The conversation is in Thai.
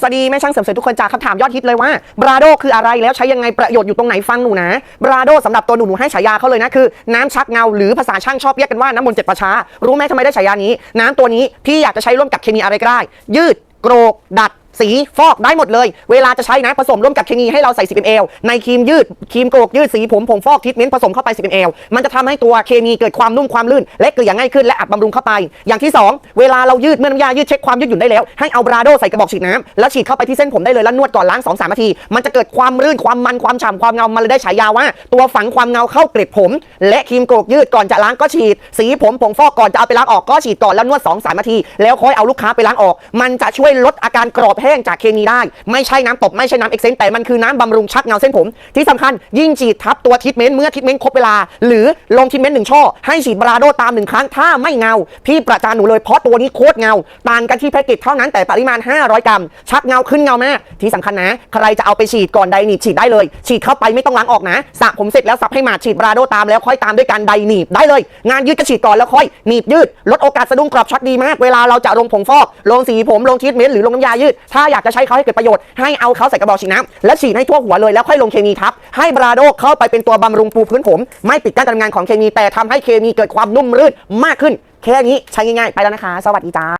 สวัสดีแม่ช่างเสริมสวยทุกคนจากคำถามยอดฮิตเลยว่าบราโดคืออะไรแล้วใช้ยังไงประโยชน์อยู่ตรงไหนฟังหนูนะบราโดสำหรับตัวหนูหนูให้ฉายาเขาเลยนะคือน้ำชักเงาหรือภาษาช่างชอบเรียกกันว่าน้ำมนต์เจ็ดประชา รู้ไหมทำไมได้ฉายานี้ น้ำตัวนี้พี่อยากจะใช้ร่วมกับเคมีอะไรก็ได้ ยืดโกรกดัด สีฟอกได้หมดเลย เวลาจะใช้นะผสมร่วมกับเคมีให้เราใส่ 10 ml ในครีมยืดครีมโกรกยืดสีผมผงฟอกทิทเมนต์ผสมเข้าไป 10 ml มันจะทำให้ตัวเคมีเกิดความนุ่มความลื่น และเกลี่ยง่ายขึ้นและอัดบำรุงเข้าไป อย่างที่ 2 เวลาเรายืดเมื่อน้ำยายืดเช็คความยืดหยุ่นได้แล้ว ให้เอาบราโดใส่กระบอกฉีดน้ำแล้วฉีดเข้าไปที่เส้นผมได้เลยแล้วนวดก่อนล้าง2 3นาที มันจะเกิดความลื่นความมันความฉ่ำความเงามันเลยได้ฉายาว่า ตัวฝังความเงาเข้าเกล็ดผม และครีมโกรกยืดก่อนจะล้างก็ฉีด สีผมผงฟอกก่อนจะเอาไปล้างออกก็ฉีดก่อนแล้วนวด2 3นาที แล้วค่อยเอาลูกค้าไปล้างออก มันจะช่วยลดอาการกรอบแห้งจากเคมีได้ ไม่ใช่น้ำตบไม่ใช่น้ำเอ็กเซนแต่มันคือน้ำบำรุงชักเงาเส้นผม ที่สำคัญยิ่งฉีดทับตัวทิทเมนต์เมื่อทิทเมนต์ครบเวลา หรือลงทิทเมนต์หนึ่งช่อ ให้ฉีดบราโดตามหนึ่งครั้งถ้าไม่เงา พี่ประจานหนูเลยเพราะตัวนี้โคตรเงา ต่างกันที่แพ็กเกจเท่านั้นแต่ปริมาณ 500 กรัม ชักเงาขึ้นเงามากที่สำคัญนะ ใครจะเอาไปฉีดก่อนไดหนีบฉีดได้เลย ฉีดเข้าไปไม่ต้องล้างออกนะสระผมเสร็จแล้วสับให้หมาดฉีดบราโดตามแล้วค่อยตามด้วยการไดหนีบได้เลย งานยืดก็ฉีดก่อนแล้วค่อยหนีบยืดลดโอกาสสะดุ้งกรอบชักดีมาก เวลาเราจะลงผงฟอกลงสีผมลงทีทเมนต์หรือลงน้ำยายืดถ้าอยากจะใช้เขาให้เกิดประโยชน์ให้เอาเขาใส่กระบอกฉีดน้ำและฉีดให้ทั่วหัวเลยแล้วค่อยลงเคมีทับ ให้บราโดเข้าไปเป็นตัวบำรุงปูพื้นผม ไม่ปิดกั้นการทำงานของเคมีแต่ทำให้เคมีเกิดความนุ่มรื่นมากขึ้น แค่นี้ใช้ง่ายๆไปแล้วนะคะ สวัสดีจ้า